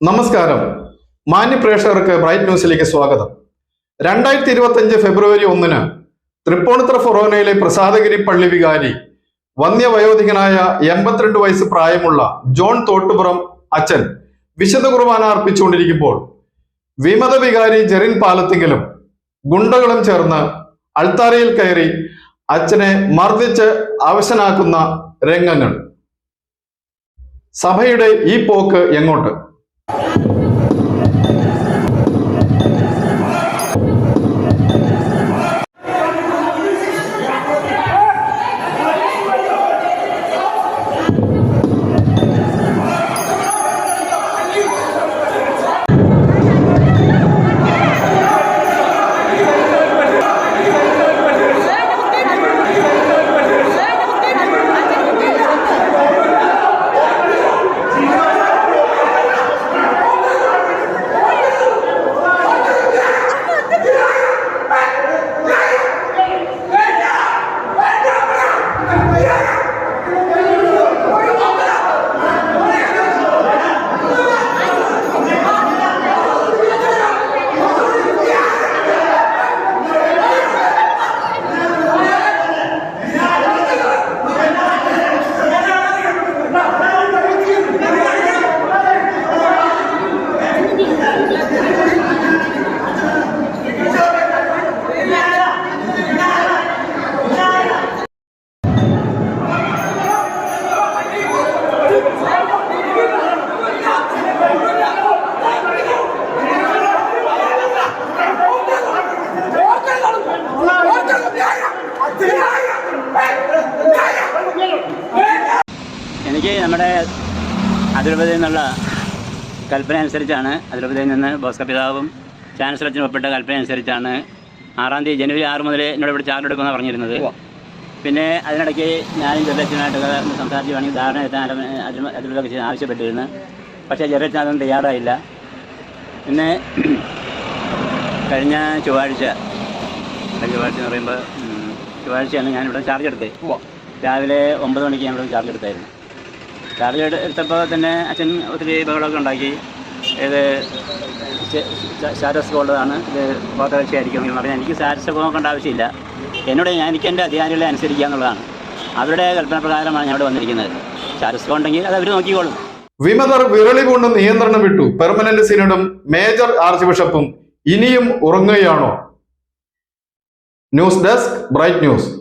നമസ്കാരം. മാന്യ പ്രേക്ഷകർക്ക് ബ്രൈറ്റ് ന്യൂസിലേക്ക് സ്വാഗതം. രണ്ടായിരത്തി ഇരുപത്തി ഫെബ്രുവരി ഒന്നിന് തൃപ്പൂണിത്തുറ ഫൊറോനയിലെ പ്രസാദഗിരി പള്ളി വികാരി വന്യവയോധികനായ എൺപത്തിരണ്ട് വയസ്സ് പ്രായമുള്ള ജോൺ തോട്ടുപുറം അച്ഛൻ വിശുദ്ധ കുർബാന അർപ്പിച്ചുകൊണ്ടിരിക്കുമ്പോൾ വിമത വികാരി ജെറിൻ പാലത്തിങ്കലും ഗുണ്ടകളും ചേർന്ന് അൾത്താരയിൽ കയറി അച്ഛനെ മർദ്ദിച്ച് അവശനാക്കുന്ന രംഗങ്ങൾ. സഭയുടെ ഈ പോക്ക് എങ്ങോട്ട്? Thank you. എനിക്ക് നമ്മുടെ അതിരൂപതയിൽ നിന്നുള്ള കൽപ്പന അനുസരിച്ചാണ് അതിരൂപതയിൽ നിന്ന് ബോസ്ക പിതാവും ചാൻസലറിനും ഒപ്പിട്ട കൽപ്പന അനുസരിച്ചാണ് ആറാം തീയതി ജനുവരി ആറ് മുതൽ എന്നോട് ഇവിടെ ചാർജ് എടുക്കുമെന്ന് പറഞ്ഞിരുന്നത്. പിന്നെ അതിനിടയ്ക്ക് ഞാനും ജെറച്ചനായിട്ടൊക്കെ ഒന്ന് സംസാരിക്കുകയാണെങ്കിൽ ധാരണ എത്താൻ അതിരൂപത ആവശ്യപ്പെട്ടിരുന്നു. പക്ഷേ ചെറിയച്ഛൻ അതൊന്നും തയ്യാറായില്ല. പിന്നെ കഴിഞ്ഞ ചൊവ്വാഴ്ച ചൊവ്വാഴ്ച എന്ന് പറയുമ്പോൾ ചൊവ്വാഴ്ചയാണ് ഞാനിവിടെ ചാർജ് എടുത്തത്. രാവിലെ ഒമ്പത് മണിക്ക് ഞാനിവിടെ ചാർജ് എടുത്തായിരുന്നു. ചാർജ് എടു- എടുത്തപ്പോൾ തന്നെ അച്ഛൻ ഒത്തിരി ബഹളമൊക്കെ ഉണ്ടാക്കി. ഇത് സ്റ്റാറ്റസ് ഉള്ളതാണ് ഇത് ഫോട്ടോകക്ഷിയായിരിക്കും എന്ന് പറഞ്ഞാൽ എനിക്ക് സ്റ്റാറ്റസ് നോക്കേണ്ട ആവശ്യമില്ല. എന്നോട് ഞാൻ എനിക്ക് എന്റെ അധികാരികളെ അനുസരിക്കുക എന്നുള്ളതാണ്. അവരുടെ കൽപ്പന പ്രകാരമാണ് ഞാൻ ഇവിടെ വന്നിരിക്കുന്നത്. സ്റ്റാറ്റസ് ഉണ്ടെങ്കിൽ അത് അവർ നോക്കിക്കോളും. വിമതർ വിരളി കൊണ്ട് നിയന്ത്രണം വിട്ടു. പെർമനന്റ് സിനഡും മേജർ ആർച്ച് ബിഷപ്പും ഇനിയും ഉറങ്ങുകയാണോ? News desk bright news.